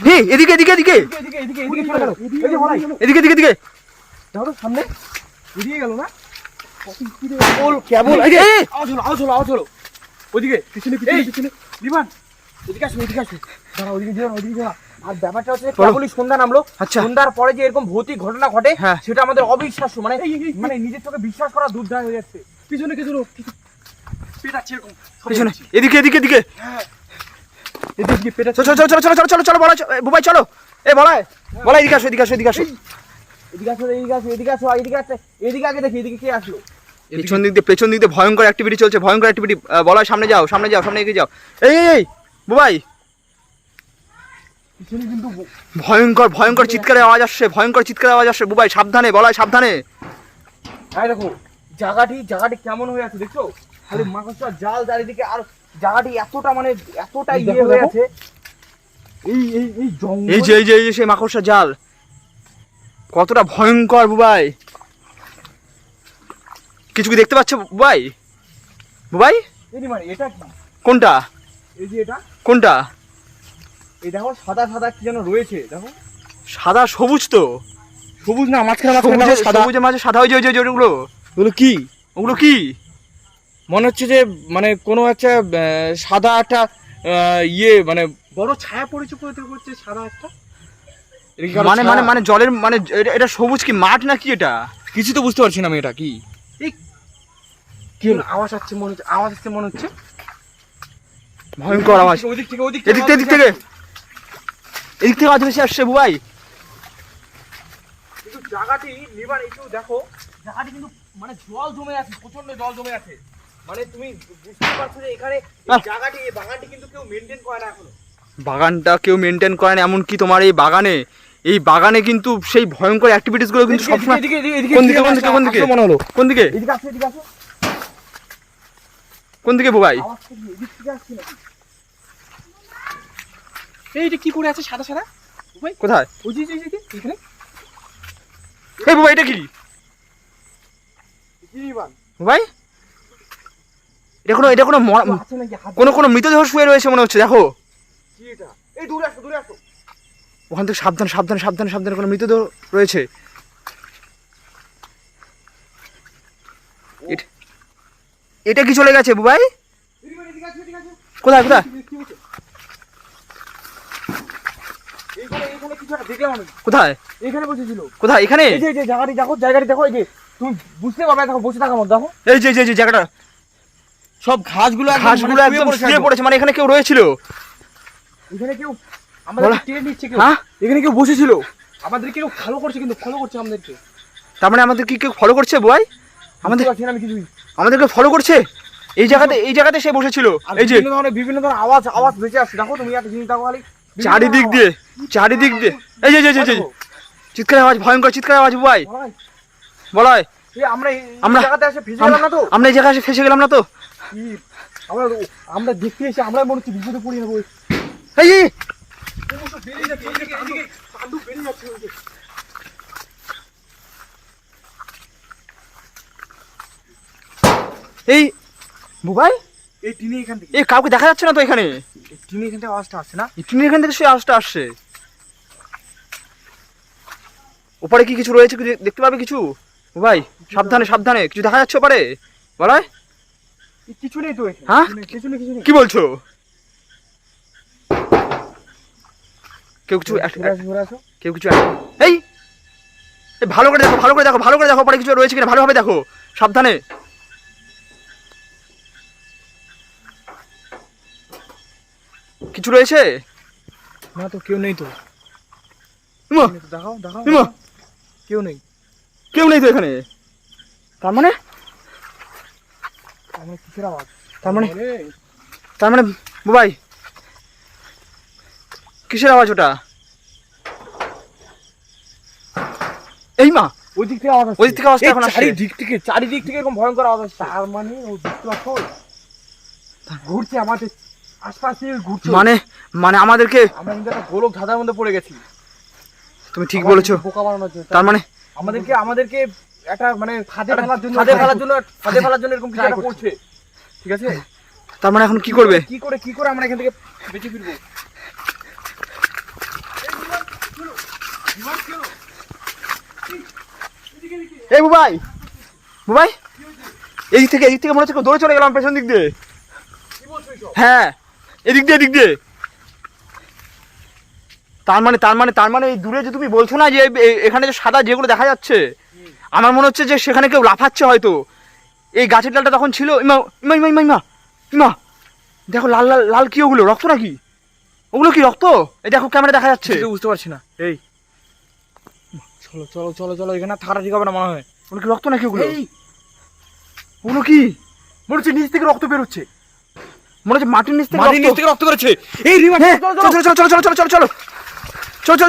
এদিকে এদিকে এদিকে। এদিকে এদিকে এদিকে। সামনে। এদিকে গেল না? কেবল কেবল। এই যে, এই! আওয়াজ হলো আওয়াজ হলো আওয়াজ হলো। ওইদিকে পিছনে পিছনে পিছনে। লিবান এদিকে আসো এদিকে আসো। দাঁড়া ওইদিকে যেও না, যেও আর ব্যাপারটা হচ্ছে কেবলই সন্ধ্যা নামলো। আচ্ছা। সন্ধ্যার পরে যে এরকম ভৌতিক ঘটনা ঘটে হ্যাঁ। সেটা আমাদের অবিশ্বাস্য মানে মানে নিজের চোখে বিশ্বাস করা দুর্দায় হয়ে যাচ্ছে। পিছনে কিছু পেটাচ্ছে এরকম পেছনে। এদিকে এদিকে এদিকে। পেটাচ্ছে চলো চলো চলো চলো চলো চলো চলো বলা বুবাই চলো। এ বলাই বলা এদিকে আসো এদিকে আসো এদিকে আসো। এদিকে আসো এদিকে আসো এদিকে আসো এদিকে আসো এদিকে আগে দেখি এদিকে কে আসলো। পেছন দিক দিয়ে পেছন দিক দিয়ে ভয়ঙ্কর অ্যাক্টিভিটি চলছে ভয়ঙ্কর অ্যাক্টিভিটি বলা সামনে যাও সামনে যাও সামনে এগিয়ে যাও। এই এই বুবাই। কিন্তু ভয়ঙ্কর ভয়ঙ্কর চিৎকারের আওয়াজ আসছে ভয়ঙ্কর চিৎকারের আওয়াজ আসছে। বুবাই সাবধানে বলাই সাবধানে। দেখো জায়গাটি জায়গাটি কেমন হয়ে আছে দেখছ? খালি মাকড়সার জাল চারিদিকে আর জায়গাটি এতটা মানে এতটা ইয়ে হয়ে আছে এই এই এই জঙ্গল এই যে এই যে এই যে সেই মাকড়সা জাল। কতটা ভয়ঙ্কর বুবাই। কিছু কি দেখতে পাচ্ছ বুবাই? বুবাই? মানে এটা কি? কোনটা? এই যে এটা। কোনটা? এই দেখো সাদা সাদা কি যেন রয়েছে দেখো। সাদা সবুজ তো। সবুজ না মাঝখানে সবুজে সবুজের মাঝে সাদা ওই যে ওই যে ওগুলো। ওগুলো কি? ওগুলো কি? মনে হচ্ছে যে মানে কোনো একটা সাদা একটা ইয়ে মানে বড় ছায়া পড়েছে কোথায় করছে সাদা একটা? মানে মানে মানে জলের মানে এটা- এটা সবুজ কি মাঠ নাকি এটা? কিছু তো বুঝতে পারছি না আমি এটা কি। কি আওয়াজ আসছে মনে হচ্ছে আওয়াজ আসছে মনে হচ্ছে। ভয়ঙ্কর আওয়াজ। ওদিক থেকে ওদিক এদিক থেকে এদিক থেকে। এদিক থেকে আওয়াজ ভেসে আসছে বুবাই। কিন্তু জায়গাটি নিবার একটু দেখো জায়গাটি কিন্তু মানে জল জমে আছে প্রচণ্ড জল জমে আছে। মানে তুমি বুঝতে পারছ যে এখানে জায়গাটি এই বাগানটি কিন্তু কেউ মেনটেন করে না এখনও। বাগানটা কেউ মেনটেন করে না এমনকি তোমার এই বাগানে এই বাগানে কিন্তু সেই ভয়ঙ্কর অ্যাক্টিভিটিসগুলো কিন্তু সবসময় কোন দিকে কোন দিকে কোন দিকে মনে হলো। কোন দিকে এদিকে আসো। এদিকে আসো কোন দিকে বুবাই কি করে আছে সাদা সাদা? ভাই কোথায়? ওই যে যে, এখানে। এই বুবাই এটা কি? বুবাই এটা কোনো এটা কোনো নাকি হাত কোনো কোনো মৃতদেহ শুয়ে রয়েছে মনে হচ্ছে দেখো। ওখান থেকে সাবধান সাবধান সাবধান সাবধান কোনো মৃতদেহ রয়েছে। এটা কি চলে গেছে বুবাই? কোথায় কোথায়? কোথায়? এইখানে বসেছিল কোথায়? এখানে? যে এই যে জায়গাটি দেখো জায়গাটি দেখো এই যে তুমি বুঝতে পারবে দেখো বসে থাকার মধ্যে দেখো। এই যে যে যে জায়গাটা। সব ঘাসগুলো ঘাসগুলো একদম শুয়ে পড়েছে মানে এখানে কেউ রয়েছিল? এখানে কেউ আমাদের টেনে নিচ্ছে কেউ। হ্যাঁ? এখানে কেউ বসেছিল। আমাদের কেউ ফলো করছে কিন্তু ফলো করছে আমাদেরকে। তার মানে আমাদের কি কেউ ফলো করছে বুবাই আমাদের আমি কিছুই আমাদেরকে ফলো করছে? এই জায়গাতে এই জায়গাতে সে বসেছিল। এই যে বিভিন্ন ধরনের বিভিন্ন ধরনের আওয়াজ আওয়াজ ভেসে আসছে। দেখো তুমি একটা জিনিস দেখো খালি। চারিদিক দিয়ে চারিদিক দিয়ে। এই যে যে, যে। চিৎকার আওয়াজ ভয়ঙ্কর চিৎকার আওয়াজ বুবাই বলাই, বলা হয় এই আমরা এই এই জায়গাতে এসে ফেসে গেলাম না তো? আমরা এই জায়গায় এসে ফেসে গেলাম না তো? কি? আমরা আমরা দেখতে এসে আমরা মনে হচ্ছে বিপদে পড়ে যাব। এই ওইদিকে। এই টিনে এখান থেকে। এই কাউকে দেখা যাচ্ছে না তো এখানে? টিনে এখান থেকে আওয়াজটা আসছে না? এই এখান থেকে সেই আওয়াজটা আসছে। ওপারে কি কিছু রয়েছে দেখতে পাবে কিছু? বুবাই সাবধানে সাবধানে। কিছু দেখা যাচ্ছে ওপারে? বলাই এই কিছু নেই তো হ্যাঁ? কিছু নেই, কিছু নেই কি বলছো? কেউ কিছু। কেউ কিছু এই! ভালো করে দেখো ভালো করে দেখো ভালো করে দেখো পরে কিছু রয়েছে কিনা ভালোভাবে দেখো সাবধানে। কিছু রয়েছে? না তো কেউ নেই তো। দেখাও দেখাও। কেউ নেই। কেউ নেই তো এখানে? তার মানে? কিসের আওয়াজ তার মানে তার মানে বুবাই কিসের আওয়াজ ওটা? এই মা ওই দিক থেকে আওয়াজ ওই দিক থেকে আওয়াজটা এখন চারিদিক থেকে চারিদিক থেকে এরকম ভয়ঙ্কর আওয়াজ আসছে। তার মানে ও ঘুরছে আমাদের আশপাশ ঘুরছে মানে মানে আমাদেরকে আমরা কিন্তু একটা গোলক ধাঁধার মধ্যে পড়ে গেছি। তুমি ঠিক বলেছ। বোকা বানানোর তার মানে আমাদেরকে আমাদেরকে একটা মানে ফাঁদে ফেলার জন্য ফাঁদে ফেলার জন্য ফাঁদে ফেলার জন্য এরকম কিছু একটা করছে। ঠিক আছে? তার মানে এখন কি করবে? কি করে কি করে আমরা এখান থেকে বেঁচে এই বুবাই! বুবাই! এই থেকে এই থেকে মনে হচ্ছে দৌড়ে চলে গেলাম পেছন দিক দিয়ে। হ্যাঁ এদিক দিয়ে এদিক দিয়ে। তার মানে তার মানে তার মানে এই দূরে যে তুমি বলছো না যে এখানে যে সাদা যেগুলো দেখা যাচ্ছে আমার মনে হচ্ছে যে সেখানে কেউ লাফাচ্ছে হয়তো এই গাছের ডালটা তখন ছিল ইমা ইমা ইমা ইমা ইমা ইমা দেখো লাল লাল লাল কি ওগুলো রক্ত নাকি ওগুলো কি রক্ত এই দেখো ক্যামেরা দেখা যাচ্ছে বুঝতে পারছি না এই চলো চলো চলো চলো এখানে থাকাটা ঠিক হবে না মনে হয় ওগুলো কি রক্ত নাকি ওগুলো ওগুলো কি মনে হচ্ছে নিচ থেকে রক্ত বেরোচ্ছে মনে হচ্ছে মাটির নিচ থেকে মাটির নিচ রক্ত। থেকে রক্ত বেরোচ্ছে এই রিমা হ্যাঁ, চলো চলো চলো চলো চলো চলো চলো চলো চলো চলো চলো চলো